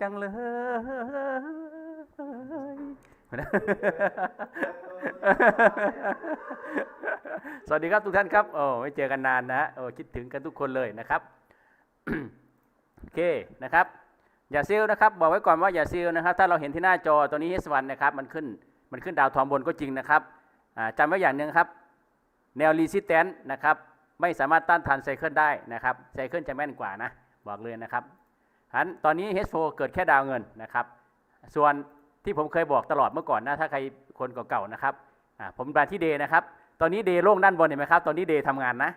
จังเลยสวัสดีครับทุกท่านครับโอ้ไม่เจอกันนานนะโอ้คิดถึงกันทุกคนเลยนะครับโอเคนะครับอย่าซิลนะครับ บอกไว้ก่อนว่าอย่าซิลนะครับ ถ้าเราเห็นที่หน้าจอตัวนี้ H1 นะครับ มันขึ้นมันขึ้นดาวทองบนก็จริงนะครับอ่าจำไว้อย่างหนึ่งครับ แนวรีสิสแตนนะครับ ไม่สามารถต้านทานไซเคิลได้นะครับไซเคิลจะแม่นกว่านะ บอกเลยนะครับ หันตอนนี้ H4 เกิดแค่ดาวเงินนะครับ ส่วนที่ผมเคยบอกตลอดเมื่อก่อนนะถ้าใครคนเก่าๆนะครับผมมาที่เดนะครับ ตอนนี้เดโล่งด้านบนเห็นไหมครับ ตอนนี้เดทำงานนะ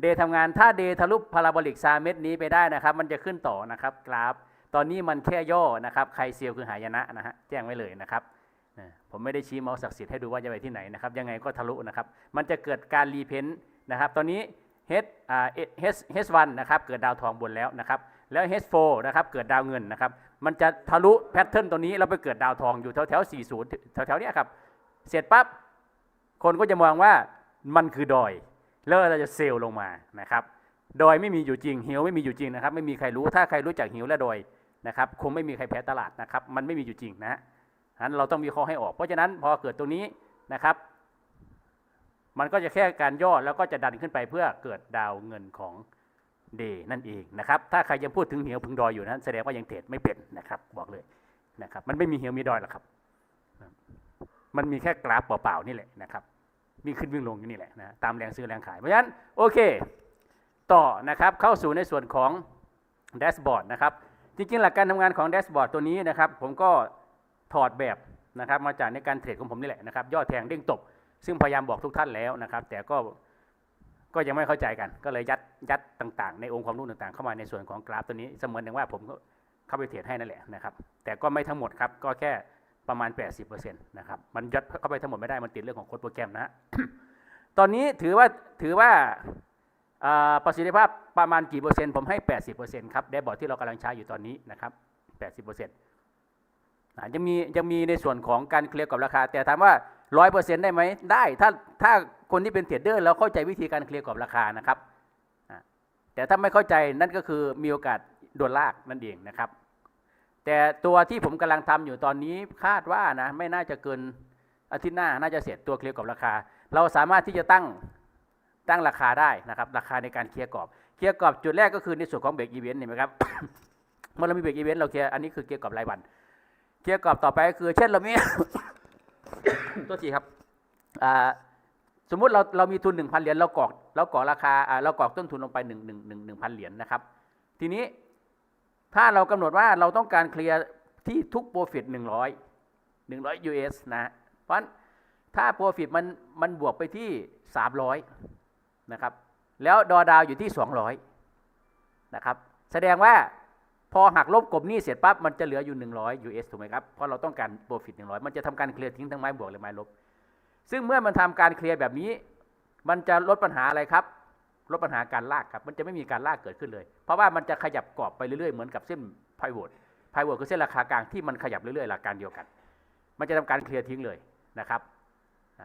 เดทำงานถ้าเดทะลุพาราโบลิกซาเม็ดนี้ไปได้นะครับ มันจะขึ้นต่อนะครับกราฟ ตอนนี้มันแค่ย่อนะครับใครเซียวคือหายนะนะฮะแจ้งไว้เลยนะครับผมไม่ได้ชี้เมาส์ศักดิ์สิทธิ์ให้ดูว่าจะไปที่ไหนนะครับ ยังไงก็ทะลุนะครับ มันจะเกิดการรีเพนต์นะครับ ตอนนี้ H อ่า H H1 นะครับ เกิดดาวทองบนแล้วนะครับ แล้ว H4 นะครับเกิดดาวเงินนะครับมันจะทะลุแพทเทิร์นตัวนี้แล้วไปเกิดดาวทองอยู่แถวแถว40 แถวแถวๆเนี้ยครับเสร็จปั๊บคนก็จะมองว่ามันคือดอยแล้วเราจะเซลล์ลงมานะครับดอยไม่มีอยู่จริงหิวไม่มีอยู่จริงนะครับไม่มีใครรู้ถ้าใครรู้จักหิวและดอยนะครับคงไม่มีใครแพ้ตลาดนะครับมันไม่มีอยู่จริงนะฮะฉะนั้นเราต้องมีข้อให้ออก เพราะฉะนั้นพอเกิดตรงนี้นะครับ มันก็จะแค่การย่อแล้วก็จะดันขึ้นไปเพื่อเกิดดาวเงินของ เดนั่นเองนะครับ ถ้าใครยังพูดถึงเหวพึงดอยอยู่นั้นแสดงว่ายังเทรดไม่เป็นนะครับ บอกเลยนะครับ มันไม่มีเหวมีดอยหรอกครับ มันมีแค่กราฟเปล่าๆนี่แหละนะครับวิ่งขึ้นวิ่งลงอยู่นี่แหละนะตามแรงซื้อแรงขาย เพราะฉะนั้นโอเค ต่อนะครับเข้าสู่ในส่วนของแดชบอร์ดนะครับ จริงๆ หลักการทำงานของแดชบอร์ดตัวนี้นะครับ ผมก็ถอดแบบนะครับ มาจากในการเทรดของผมนี่แหละนะครับ ย่อแทงเด้งตบ ซึ่งพยายามบอกทุกท่านแล้วนะครับ แต่ก็ ก็ยังไม่เข้าใจกัน ก็เลยยัดยัดต่างๆ ในองค์ความรู้ต่างๆ เข้ามาในส่วนของกราฟตัวนี้เสมือนอย่างว่าผมก็เข้าไปเทรดให้นั่นแหละนะครับ แต่ก็ไม่ทั้งหมดครับ ก็แค่ประมาณ 80%นะครับ มันยัดเข้าไปทั้งหมดไม่ได้ มันติดเรื่องของโค้ดโปรแกรมนะ ตอนนี้ถือว่าถือว่าประสิทธิภาพประมาณกี่เปอร์เซ็นต์ ผมให้ 80%ครับแดชบอร์ดที่เรากำลังใช้อยู่ตอนนี้นะครับ 80%อ่ายังมียังมีในส่วนของการเคลียร์กับราคา แต่ถามว่า 100%ได้ไหมได้ ถ้าถ้า คนที่เป็นเทรดเดอร์แล้วเข้าใจวิธีการเคลียร์กับราคานะครับ แต่ถ้าไม่เข้าใจนั่นก็คือมีโอกาสโดนลากนั่นเองนะครับ แต่ตัวที่ผมกำลังทำอยู่ตอนนี้คาดว่านะไม่น่าจะเกินอาทิตย์หน้าน่าจะเสร็จตัวเคลียร์กับราคา เราสามารถที่จะตั้งตั้งราคาได้นะครับ ราคาในการเคลียร์กรอบ เคลียร์กรอบจุดแรกก็คือในส่วนของเบรกอีเวนต์เห็นไหมครับเมื่อเรามีเบรกอีเวนต์เราเคลียร์อันนี้คือเคลียร์กรอบรายวัน เคลียร์กรอบต่อไปก็คือ เช่นเรามีตัวทีครับอ่า สมมุติเราเรามีทุน1,000เหรียญเรากอกเรากอกราคาอ่าเรากอกต้นทุนลงไป1 1 1 1,000เหรียญนะครับ ทีนี้ถ้าเรากำหนดว่าเราต้องการเคลียร์ที่ทุกโปรฟิต100 100 US นะเพราะฉะนั้นถ้าโปรฟิตมันมันบวกไปที่300นะครับแล้วดอดาวอยู่ที่200นะครับแสดงว่าพอหักลบกบหนี้เสร็จปั๊บมันจะเหลืออยู่ 100 US ถูกไหมครับ เพราะเราต้องการโปรฟิต100 มันจะทำการเคลียร์ทิ้งทั้งไม้บวกและไม้ลบ ซึ่งเมื่อมันทำการเคลียร์แบบนี้ มันจะลดปัญหาอะไรครับ ลดปัญหาการลากครับ มันจะไม่มีการลากเกิดขึ้นเลย เพราะว่ามันจะขยับกรอบไปเรื่อยๆ เหมือนกับเส้นไพโวอตไพโวอตคือเส้นราคากลางที่มันขยับเรื่อยๆหลักการเดียวกัน มันจะทำการเคลียร์ทิ้งเลยนะครับ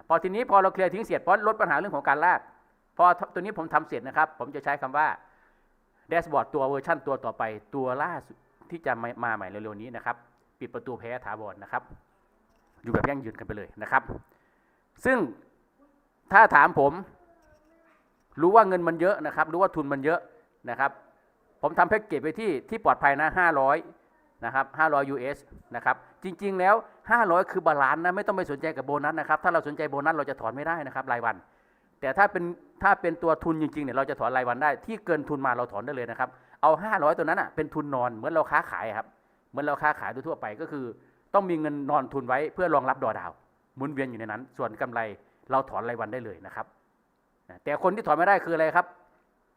พอทีนี้พอเราเคลียร์ทิ้งเสร็จเพราะลดปัญหาเรื่องของการลาก พอตัวนี้ผมทำเสร็จนะครับ ผมจะใช้คำว่าแดชบอร์ดตัวเวอร์ชันตัวต่อไปตัวล่าสุดที่จะมามาใหม่เร็วๆนี้นะครับ ปิดประตูแพ้ถาวรนะครับ อยู่แบบยั่งยืนกันไปเลยนะครับ ซึ่งถ้าถามผม รู้ว่าเงินมันเยอะนะครับ รู้ว่าทุนมันเยอะนะครับ ผมทำแพ็กเกจไปที่ที่ปลอดภัยนะ500นะครับ500 US นะครับ จริง ๆ แล้ว 500 คือบาลานซ์นะ ไม่ต้องไปสนใจกับโบนัสนะครับ ถ้าเราสนใจโบนัสเราจะถอนไม่ได้นะครับรายวัน แต่ถ้าเป็นถ้าเป็นตัวทุนจริงๆเนี่ยเราจะถอนรายวันได้ ที่เกินทุนมาเราถอนได้เลยนะครับ เอา 500 ตัวนั้นอะเป็นทุนนอนเหมือนเราค้าขายครับ เหมือนเราค้าขายทั่วไปก็คือ ต้องมีเงินนอนทุนไว้เพื่อรองรับดอดาว หมุนเวียนอยู่ในนั้น ส่วนกำไรเราถอนรายวันได้เลยนะครับ แต่คนที่ถอนไม่ได้คืออะไรครับ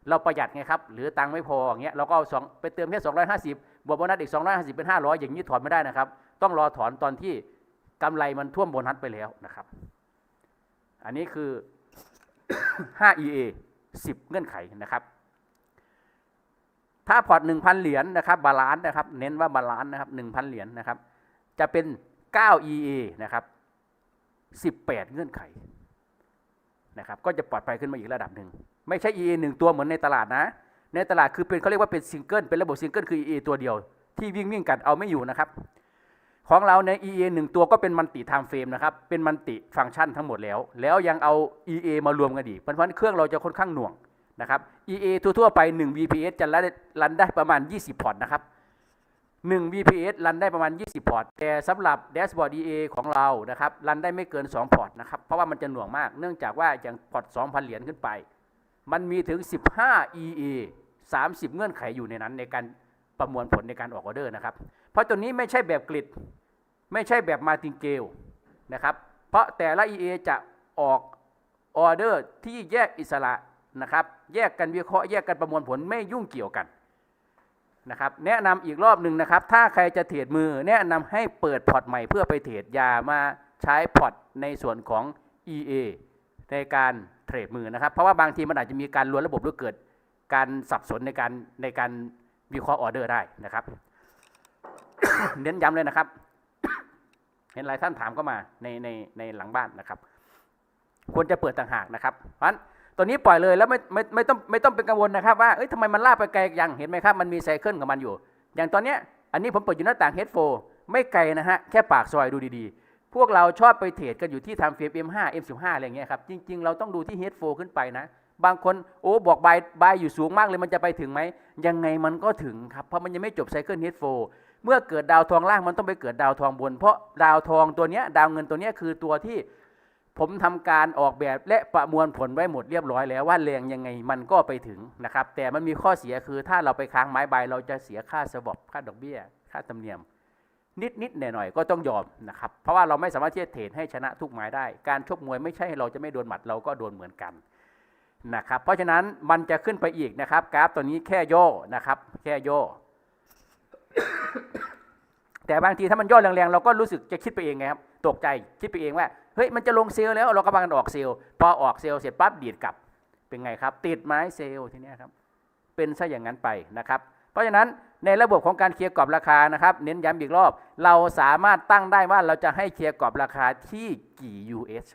เราประหยัดไงครับ หรือตังค์ไม่พออย่างเงี้ยเราก็เอาสองไปเติมแค่250บบวกโบนัสอีก250เป็น500อยอย่างนี้ถอนไม่ได้นะครับ ต้องรอถอนตอนที่กำไรมันท่วมโบนัสไปแล้วนะครับ อันนี้คือ 5 EA 10 เงื่อนไขนะครับถ้าพอร์ต1,000เหรียญนะครับบาลานซ์นะครับ เน้นว่าบาลานซ์นะครับ1,000เหรียญนะครับ จะเป็น 9 EA นะครับ 18 เงื่อนไขนะครับก็จะปลอดภัยขึ้นมาอีกระดับหนึ่งไม่ใช่ EA หนึ่งตัวเหมือนในตลาดนะ ในตลาดคือเป็นเขาเรียกว่าเป็นซิงเกิลเป็นระบบซิงเกิลคือ EA ตัวเดียว ที่วิ่งวิ่งกันเอาไม่อยู่นะครับ ของเราใน EA หนึ่งตัวก็เป็นมันติไทม์เฟรมนะครับเป็นมันติฟังก์ชันทั้งหมดแล้ว แล้วยังเอา EA มารวมกันอีกเพราะฉะนั้นเครื่องเราจะค่อนข้างหน่วงนะครับ EA ทั่วๆไป 1 VPS จะรันได้ประมาณ 20 พอร์ตนะครับ 1 VPS รันได้ประมาณ 20 พอร์ต แต่สำหรับแดชบอร์ด EA ของเรานะครับ รันได้ไม่เกิน 2 พอร์ตนะครับ เพราะว่ามันจะหน่วงมาก เนื่องจากว่าอย่างพอร์ต 2,000 เหรียญขึ้นไป มันมีถึง 15 EA 30 เงื่อนไขอยู่ในนั้นในการประมวลผลในการออกออเดอร์นะครับ เพราะตัวนี้ไม่ใช่แบบกริด ไม่ใช่แบบมาติงเกลนะครับ เพราะแต่ละ EA จะออกออเดอร์ที่แยกอิสระนะครับ แยกกันวิเคราะห์ แยกกันประมวลผลไม่ยุ่งเกี่ยวกัน นะครับแนะนำอีกรอบหนึ่งนะครับ ถ้าใครจะเทรดมือ แนะนำให้เปิดพอร์ตใหม่เพื่อไปเทรดอย่ามาใช้พอร์ตในส่วนของ EA ในการเทรดมือนะครับ เพราะว่าบางทีมันอาจจะมีการล้วนระบบหรือเกิดการสับสนในการในการวิเคราะห์ออเดอร์ได้นะครับ เน้นย้ำเลยนะครับ เห็นหลายท่านถามเข้ามาในในในหลังบ้านนะครับ ควรจะเปิดต่างหากนะครับ เพราะฉะนั้น ตัวนี้ปล่อยเลยแล้วไม่ไม่ไม่ต้องไม่ต้องเป็นกังวลนะครับว่าเอ้ยทำไมมันลากไปไกลยังเห็นไหมครับ มันมีไซเคิลของมันอยู่ อย่างตอนเนี้ยอันนี้ผมเปิดอยู่หน้าต่าง H4 ไม่ไกลนะฮะ แค่ปากซอยดูดีๆ พวกเราชอบไปเทรดกันอยู่ที่ทำเฟรม M5 M15 อะไรอย่างเงี้ยครับ จริง ๆ เราต้องดูที่ H4 ขึ้นไปนะ บางคนโอ้บอกบายบายอยู่สูงมากเลยมันจะไปถึงไหม ยังไงมันก็ถึงครับ เพราะมันยังไม่จบไซเคิล H4 เมื่อเกิดดาวทองล่างมันต้องไปเกิดดาวทองบน เพราะดาวทองตัวเนี้ยดาวเงินตัวเนี้ยคือตัวที่ ผมทำการออกแบบและประมวลผลไว้หมดเรียบร้อยแล้วว่าแรงยังไงมันก็ไปถึงนะครับ แต่มันมีข้อเสียคือถ้าเราไปค้างไม้ใบ เราจะเสียค่าสบอบค่าดอกเบี้ย ค่าธรรมเนียม นิดนิดหน่อยหน่อยก็ต้องยอมนะครับ เพราะว่าเราไม่สามารถที่จะเทรดให้ชนะทุกไม้ได้ การชกมวยไม่ใช่เราจะไม่โดนหมัดเราก็โดนเหมือนกันนะครับ เพราะฉะนั้นมันจะขึ้นไปอีกนะครับ กราฟตัวนี้แค่ย่อนะครับ แค่ย่อแต่บางทีถ้ามันย่อแรงๆเราก็รู้สึกจะคิดไปเองไงครับ ตกใจคิดไปเองว่าเฮ้ยมันจะลงเซลล์แล้วเรากำลังออกเซลล์พอออกเซลล์เสร็จปั๊บดีดกลับเป็นไงครับ ติดไม้เซลล์ทีนี้ครับเป็นซะอย่างนั้นไปนะครับ เพราะฉะนั้นในระบบของการเคลียร์กรอบราคานะครับ เน้นย้ำอีกรอบ เราสามารถตั้งได้ว่าเราจะให้เคลียร์กรอบราคาที่กี่ US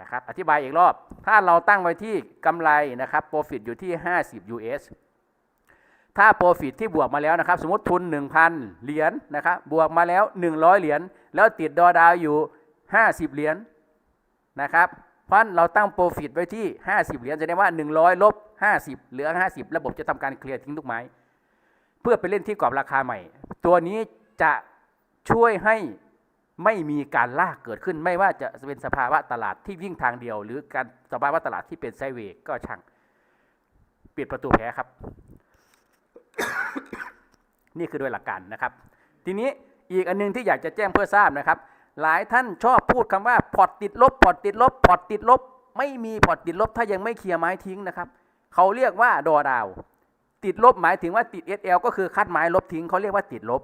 นะครับอธิบายอีกรอบ ถ้าเราตั้งไว้ที่กำไรนะครับ profit อยู่ที่ 50 US ถ้า profit ที่บวกมาแล้วนะครับ สมมติทุน 1,000 เหรียญนะครับบวกมาแล้ว 100 เหรียญแล้วติดดอดาวอยู่ 50 เหรียญนะครับเพราะเราตั้ง profit ไว้ที่ 50 เหรียญแสดงว่า 100ลบ50 เหลือ 50 ระบบจะทำการเคลียร์ทิ้งทุกไม้ เพื่อไปเล่นที่กรอบราคาใหม่ ตัวนี้จะช่วยให้ไม่มีการลากเกิดขึ้น ไม่ว่าจะเป็นสภาวะตลาดที่วิ่งทางเดียว หรือการสภาวะตลาดที่เป็นไซเวย์ก็ช่างปิดประตูแพ้ครับ นี่คือโดยหลักการนะครับ ทีนี้อีกอันหนึงที่อยากจะแจ้งเพื่อทราบนะครับ หลายท่านชอบพูดคำว่าพอร์ตติดลบพอร์ตติดลบพอร์ตติดลบ ไม่มีพอร์ตติดลบถ้ายังไม่เคลียร์ไม้ทิ้งนะครับเขาเรียกว่าดอดาว ติดลบหมายถึงว่าติด SL ก็คือคัดไม้ลบทิ้งเขาเรียกว่าติดลบ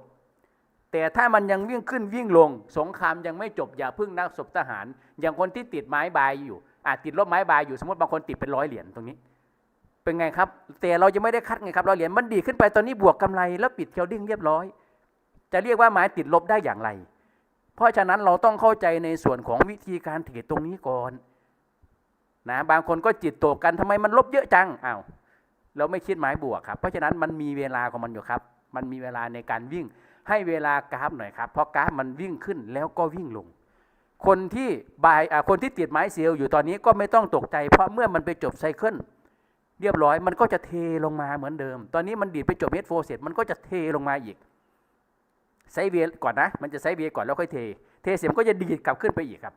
แต่ถ้ามันยังวิ่งขึ้นวิ่งลง สงครามยังไม่จบอย่าพึ่งนักศพทหาร อย่างคนที่ติดไม้บายอยู่อาจติดลบไม้บายอยู่สมมติบางคนติดเป็นร้อยเหรียญตรงนี้ เป็นไงครับ แต่เรายังไม่ได้คัดไงครับร้อยเหรียญมันดีขึ้นไปตอนนี้บวกกำไรแล้วปิดเคียวดิ้งเรียบร้อย จะเรียกว่าไม้ติดลบได้อย่างไร เพราะฉะนั้นเราต้องเข้าใจในส่วนของวิธีการเทรดตรงนี้ก่อนนะบางคนก็จิตตกกันทำไมมันลบเยอะจังอ้าวเราไม่คิดไม้บวกครับ เพราะฉะนั้นมันมีเวลาของมันอยู่ครับ มันมีเวลาในการวิ่งให้เวลากราฟหน่อยครับ เพราะกราฟมันวิ่งขึ้นแล้วก็วิ่งลง คนที่บายคนที่ติดไม้เซลล์อยู่ตอนนี้ก็ไม่ต้องตกใจ เพราะเมื่อมันไปจบไซเคิล เรียบร้อยมันก็จะเทลงมาเหมือนเดิม ตอนนี้มันดีดไปจบเฮดโฟเสร็จมันก็จะเทลงมาอีกไซเวย์ก่อนนะ มันจะไซเวย์ก่อนแล้วค่อยเท เทเสร็จมันก็จะดีดกลับขึ้นไปอีกครับ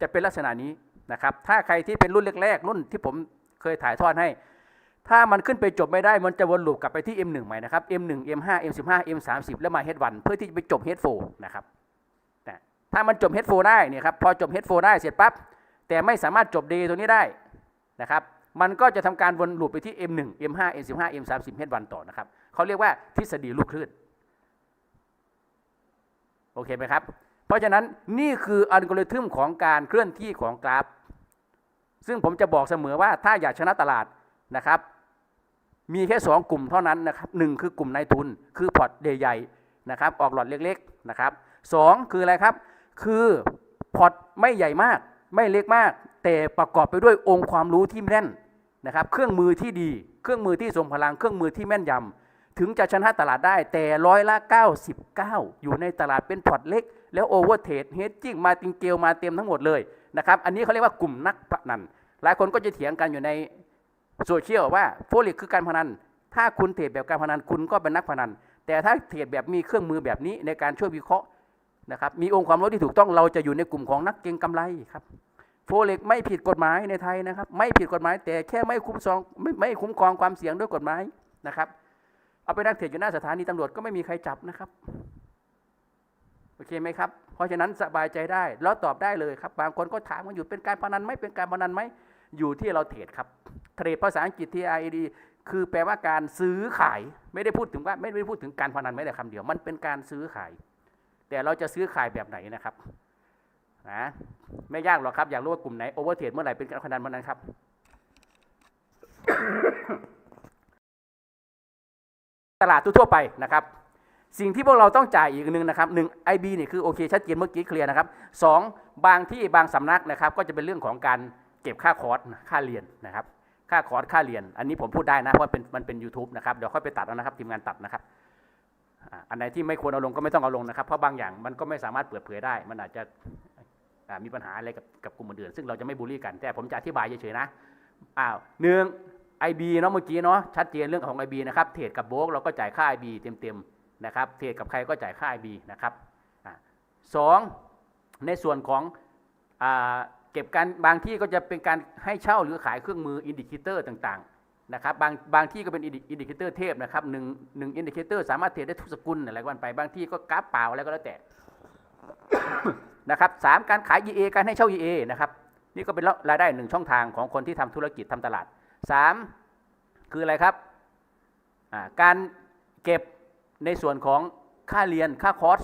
จะเป็นลักษณะนี้นะครับ ถ้าใครที่เป็นรุ่นแรกๆรุ่นที่ผมเคยถ่ายทอดให้ ถ้ามันขึ้นไปจบไม่ได้ มันจะวนลูปกลับไปที่ M1 ใหม่นะครับ M1 M5 M15 M30 แล้วมา H1 เพื่อที่จะไปจบ H4 นะครับถ้ามันจบ H4 ได้เนี่ยครับ พอจบ H4 ได้เสร็จปั๊บ แต่ไม่สามารถจบ D ตัวนี้ได้นะครับ มันก็จะทำการวนลูปไปที่ M1 M5 M15 M30 H1 ต่อนะครับเขาเรียกว่าทฤษฎีลูกคลื่นโอเคไหมครับ เพราะฉะนั้นนี่คืออัลกอริทึมของการเคลื่อนที่ของกราฟ ซึ่งผมจะบอกเสมอว่าถ้าอยากชนะตลาดนะครับ มีแค่ 2 กลุ่มเท่านั้นนะครับหนึ่งคือกลุ่มนายทุน คือพอร์ตใหญ่ๆนะครับ ออกหลอดเล็กๆนะครับสองคืออะไรครับ คือพอร์ตไม่ใหญ่มาก ไม่เล็กมาก แต่ประกอบไปด้วยองค์ความรู้ที่แน่นนะครับ เครื่องมือที่ดี เครื่องมือที่ทรงพลัง เครื่องมือที่แม่นยถึงจะชนะตลาดได้แต่ร้อยละ 99 อยู่ในตลาดเป็นพอร์ตเล็ก แล้วโอเวอร์เทรดเฮดจิ้งมาติงเกลมาเต็มทั้งหมดเลยนะครับ อันนี้เขาเรียกว่ากลุ่มนักพนัน หลายคนก็จะเถียงกันอยู่ในโซเชียลว่าโฟลิกคือการพนัน ถ้าคุณเทรดแบบการพนันคุณก็เป็นนักพนัน แต่ถ้าเทรดแบบมีเครื่องมือแบบนี้ในการช่วยวิเคราะห์นะครับ มีองค์ความรู้ที่ถูกต้องเราจะอยู่ในกลุ่มของนักเก็งกำไรครับ โฟเล็กไม่ผิดกฎหมายในไทยนะครับ ไม่ผิดกฎหมาย แต่แค่ไม่คุ้มครองไม่ไม่คุ้มครองความเสี่ยงด้วยกฎหมายนะครับ เอาไปนั่งเทรดอยู่หน้าสถานีตำรวจก็ไม่มีใครจับนะครับโอเคไหมครับ เพราะฉะนั้นสบายใจได้ แล้วตอบได้เลยครับ บางคนก็ถามว่าอยู่เป็นการพนันไหมเป็นการพนันไหมอยู่ที่เราเทรดครับ เทรดภาษาอังกฤษ TRD คือแปลว่าการซื้อขาย ไม่ได้พูดถึงว่าไม่ได้พูดถึงการพนันไม่แต่คำเดียว มันเป็นการซื้อขาย แต่เราจะซื้อขายแบบไหนนะครับนะ ไม่ยากหรอกครับ อยากรู้ว่ากลุ่มไหนโอเวอร์เทรดเมื่อไหร่เป็นการพนันเมื่อนั้นครับ ตลาดทั่วไปนะครับ สิ่งที่พวกเราต้องจ่ายอีกหนึ่งนะครับหนึ่งไอบีเนี่ยคือโอเคชัดเจนเมื่อกี้เคลียร์นะครับสองบางที่บางสำนักนะครับ ก็จะเป็นเรื่องของการเก็บค่าคอร์สค่าเรียนนะครับ ค่าคอร์สค่าเรียน อันนี้ผมพูดได้นะเพราะเป็นมันเป็น YouTube นะครับเดี๋ยวค่อยไปตัดเอานะครับทีมงานตัดนะครับอันไหนที่ไม่ควรเอาลงก็ไม่ต้องเอาลงนะครับ เพราะบางอย่างมันก็ไม่สามารถเปิดเผยได้ มันอาจจะ มีปัญหาอะไรกับกับกลุ่มอื่นซึ่งเราจะไม่บูลลี่กัน แต่ผมจะอธิบายเฉยๆนะอ้าวหนึ่งไอบีเนาะเมื่อกี้เนาะชัดเจนเรื่องของ IB นะครับเทรดกับโบกเราก็จ่ายค่า IB เต็มๆนะครับเทรดกับใครก็จ่ายค่า IB นะครับสองในส่วนของอเก็บการบางที่ก็จะเป็นการให้เช่าหรือขายเครื่องมืออินดิเคเตอร์ต่างๆนะครับบางบางที่ก็เป็นอินดิเคเตอร์เทพนะครับหนึ่งหนึ่งอินดิเคเตอร์สามารถเทรดได้ทุกสกุลอะไรก็ว่าไป บางที่ก็กราฟเปล่าอะไรก็แล้วแต่ นะครับสามการขาย EA การให้เช่า EA นะครับนี่ก็เป็นรายได้หนึ่งช่องทางของคนที่ทำธุรกิจทำตลาดสามคืออะไรครับการเก็บในส่วนของค่าเรียนค่าคอร์ส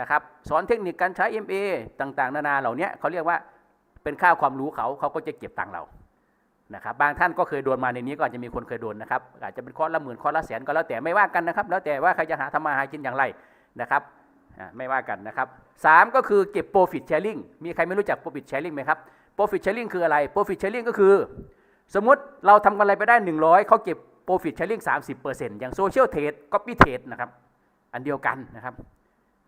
นะครับสอนเทคนิคการใช้ MA ต่างๆ นานาเหล่านี้เขาเรียกว่าเป็นค่าความรู้เขาเขาก็จะเก็บตังค์เรานะครับบางท่านก็เคยโดนมาในนี้ก็อาจจะมีคนเคยโดนนะครับอาจจะเป็นคอร์สละหมื่นคอร์สละแสนก็แล้วแต่ไม่ว่ากันนะครับ แล้วแต่ว่าใครจะหาทำมาหากินอย่างไรนะครับ ไม่ว่ากันนะครับสามก็คือเก็บ profit sharing มีใครไม่รู้จัก profit sharing ไหมครับ profit sharing คืออะไร profit sharing ก็คือ สมมุติเราทำกำไรไปได้ 100 เขาเก็บ profit sharing 30%อย่าง social trade copy trade นะครับ อันเดียวกันนะครับ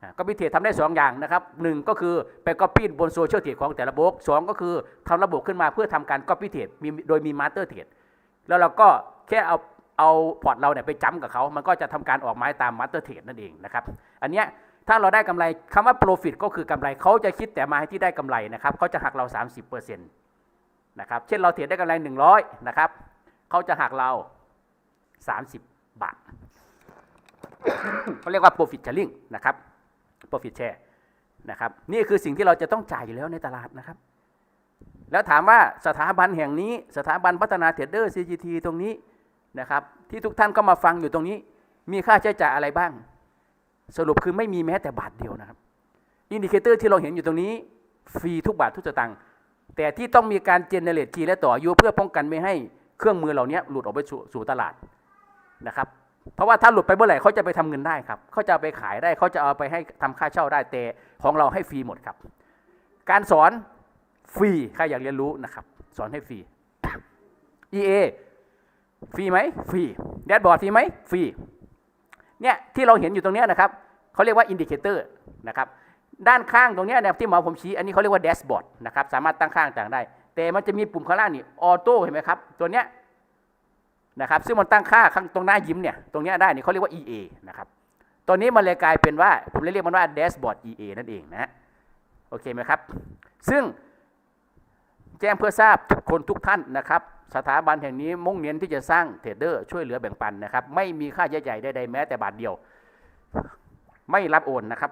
อ่า copy trade ทำได้ 2 อย่างนะครับหนึ่งก็คือไป copy บน social trade ของแต่ละบล็อกสองก็คือทำระบบขึ้นมาเพื่อทำการ copy trade มีโดยมี master trade แล้วเราก็แค่เอาเอาพอร์ตเราเนี่ยไปจ้ำกับเขา มันก็จะทำการออกไม้ตาม master trade นั่นเองนะครับ อันเนี้ย ถ้าเราได้กำไรคำว่า profit ก็คือกำไรเขาจะคิดแต่ไม้ที่ได้กำไรนะครับเขาจะหักเรา 30%นะครับเช่นเราเทรดได้กำไร 100นะครับเขาจะหักเรา 30 บาทเขาเรียกว่า profit sharing นะครับ profit share นะครับนี่คือสิ่งที่เราจะต้องจ่ายอยู่แล้วในตลาดนะครับ แล้วถามว่าสถาบันแห่งนี้สถาบันพัฒนาเทรดเดอร์ CGT ตรงนี้นะครับที่ทุกท่านก็มาฟังอยู่ตรงนี้ มีค่าใช้จ่ายอะไรบ้าง สรุปคือไม่มีแม้แต่บาทเดียวนะครับ อินดิเคเตอร์ที่เราเห็นอยู่ตรงนี้ ฟรีทุกบาททุกสตางค์แต่ที่ต้องมีการเจเนเรตคีย์และต่ออายุเพื่อป้องกันไม่ให้เครื่องมือเหล่านี้หลุดออกไปสู่ตลาดนะครับ เพราะว่าถ้าหลุดไปเมื่อไหร่เขาจะไปทำเงินได้ครับเขาจะเอาไปขายได้เขาจะเอาไปให้ทำค่าเช่าได้แต่ของเราให้ฟรีหมดครับ การสอนฟรีใครอยากเรียนรู้นะครับ สอนให้ฟรี EA ฟรีไหมฟรีแดชบอร์ดฟรีไหมฟรี เนี่ยที่เราเห็นอยู่ตรงเนี้ยนะครับเขาเรียกว่าอินดิเคเตอร์นะครับด้านข้างตรงเนี้ยนะที่หมอผมชี้อันนี้เขาเรียกว่าแดชบอร์ดนะครับสามารถตั้งข้างต่างได้ แต่มันจะมีปุ่มข้างล่างนี่ออโต้เห็นไหมครับตัวเนี้ยนะครับซึ่งมันตั้งค่าข้างตรงหน้ายิ้มเนี่ยตรงเนี้ยได้นี่เขาเรียกว่า EA นะครับตัวนี้มันเลยกลายเป็นว่าผมเลยเรียกมันว่าแดชบอร์ด EA นั่นเองนะโอเคไหมครับ ซึ่งแจ้งเพื่อทราบทุกคนทุกท่านนะครับ สถาบันแห่งนี้มุ่งเน้นที่จะสร้างเทรดเดอร์ช่วยเหลือแบ่งปันนะครับ ไม่มีค่าใช้จ่ายใดๆแม้แต่บาทเดียว ไม่รับโอนนะครับ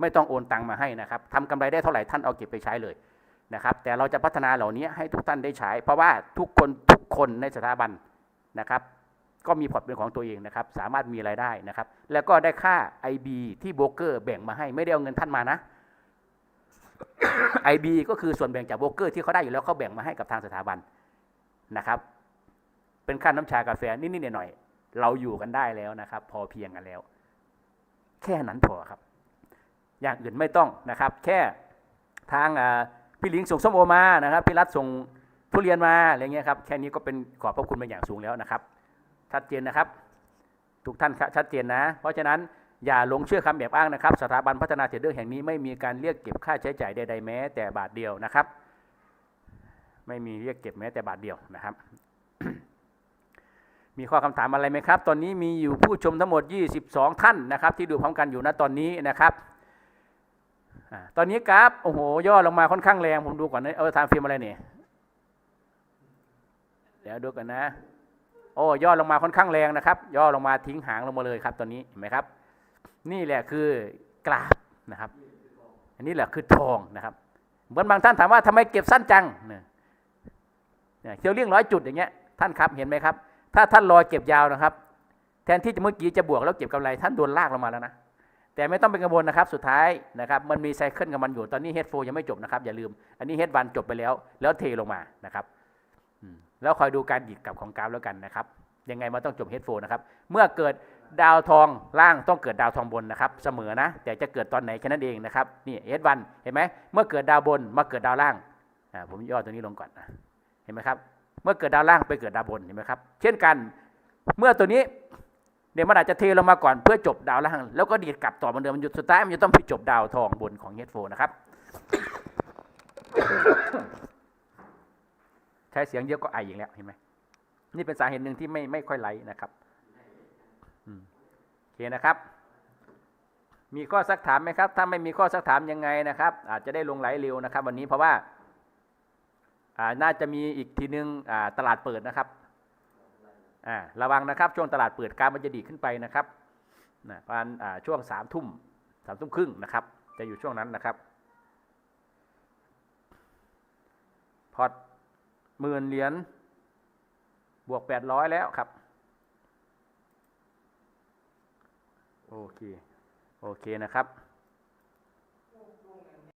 ไม่ต้องโอนตังมาให้นะครับทำกำไรได้เท่าไหร่ท่านเอาเก็บไปใช้เลยนะครับ แต่เราจะพัฒนาเหล่านี้ให้ทุกท่านได้ใช้ เพราะว่าทุกคนทุกคนในสถาบันนะครับ ก็มีพอร์ตเป็นของตัวเองนะครับ สามารถมีรายได้นะครับ แล้วก็ได้ค่า IB ที่โบรกเกอร์แบ่งมาให้ไม่ได้เอาเงินท่านมานะ IB ก็คือส่วนแบ่งจากโบรกเกอร์ที่เขาได้อยู่แล้วเขาแบ่งมาให้กับทางสถาบัน นะครับ เป็นค่าน้ำชากาแฟนิดๆหน่อยๆเราอยู่กันได้แล้วนะครับ พอเพียงกันแล้ว แค่นั้นพอครับ อย่างอื่นไม่ต้องนะครับ แค่ทางพี่ลิงส่งส้มโอมานะครับพี่รัฐส่งทุเรียนมาอะไรเงี้ยครับแค่นี้ก็เป็นขอบพระคุณเป็นอย่างสูงแล้วนะครับ ชัดเจนนะครับ ทุกท่านครับชัดเจนนะ เพราะฉะนั้นอย่าหลงเชื่อคำแอบอ้างนะครับ สถาบันพัฒนาเทรดเดอร์แห่งนี้ไม่มีการเรียกเก็บค่าใช้จ่ายใดๆแม้แต่บาทเดียวนะครับ ไม่มีเรียกเก็บแม้แต่บาทเดียวนะครับ มีข้อคำถามอะไรไหมครับ ตอนนี้มีอยู่ผู้ชมทั้งหมด 22 ท่านนะครับ ที่ดูพร้อมกันอยู่ณตอนนี้นะครับอตอนนี้กราฟโอ้โหย่อลงมาค่อนข้างแรงผมดูก่อนนะเออทางฟิล์มอะไรเนี่ยเดี๋ยวดูกันนะ โอ้ย่อลงมาค่อนข้างแรงนะครับ ย่อลงมาทิ้งหางลงมาเลยครับ ตอนนี้เห็นไหมครับ นี่แหละคือกราฟนะครับ อันนี้แหละคือทองนะครับเหมือนบางท่านถามว่าทำไมเก็บสั้นจังเนี่ย เนี่ยเคียวเลี่ยงร้อยจุดอย่างเงี้ยท่านครับเห็นไหมครับ ถ้าท่านรอเก็บยาวนะครับ แทนที่จะเมื่อกี้จะบวกแล้วเก็บกำไรท่านโดนลากลงมาแล้วนะแต่ไม่ต้องเป็นกังวลนะครับสุดท้ายนะครับมันมีไซเคิลกับมันอยู่ตอนนี้เฮดโฟยังไม่จบนะครับอย่าลืม อันนี้เฮดวันจบไปแล้ว แล้วเทลงมานะครับแล้วคอยดูการดิดกลับของกราฟแล้วกันนะครับยังไงมันต้องจบเฮดโฟนะครับเมื่อเกิดดาวทองล่างต้องเกิดดาวทองบนนะครับเสมอนะ แต่จะเกิดตอนไหนแค่นั้นเองนะครับนี่เฮดวันเห็นไหมเมื่อเกิดดาวบนมาเกิดดาวล่างผมย่อตัวนี้ลงก่อนนะ เห็นไหมครับเมื่อเกิดดาวล่างไปเกิดดาวบนเห็นไหมครับเช่นกันเมื่อตัวนี้เดี๋ยมันอาจจะเทลงมาก่อนเพื่อจบดาวล่างแล้วก็ดีดกลับต่อเหมือนเดิมมันหยุดสุดท้ายมันจะต้องไปจบดาวทองบนของเฮดโฟนะครับ ใช้เสียงเยอะก็ไออย่างแล้วเห็นไหมนี่เป็นสาเหตุหนึ่งที่ไม่ไม่ค่อยไลนะครับโอเคนะครับ มีข้อสักถามไหมครับ ถ้าไม่มีข้อสักถามยังไงนะครับ อาจจะได้ลงไหลเร็วนะครับ วันนี้เพราะว่า น่าจะมีอีกทีนึงอ่าตลาดเปิดนะครับระวังนะครับช่วงตลาดเปิดการมันจะดีขึ้นไปนะครับนะประมาณช่วงสามทุ่มสามทุ่มครึ่งนะครับ จะอยู่ช่วงนั้นนะครับ พอร์ตหมื่นเหรียญบวกแปดร้อยแล้วครับ โอเค โอเคนะครับ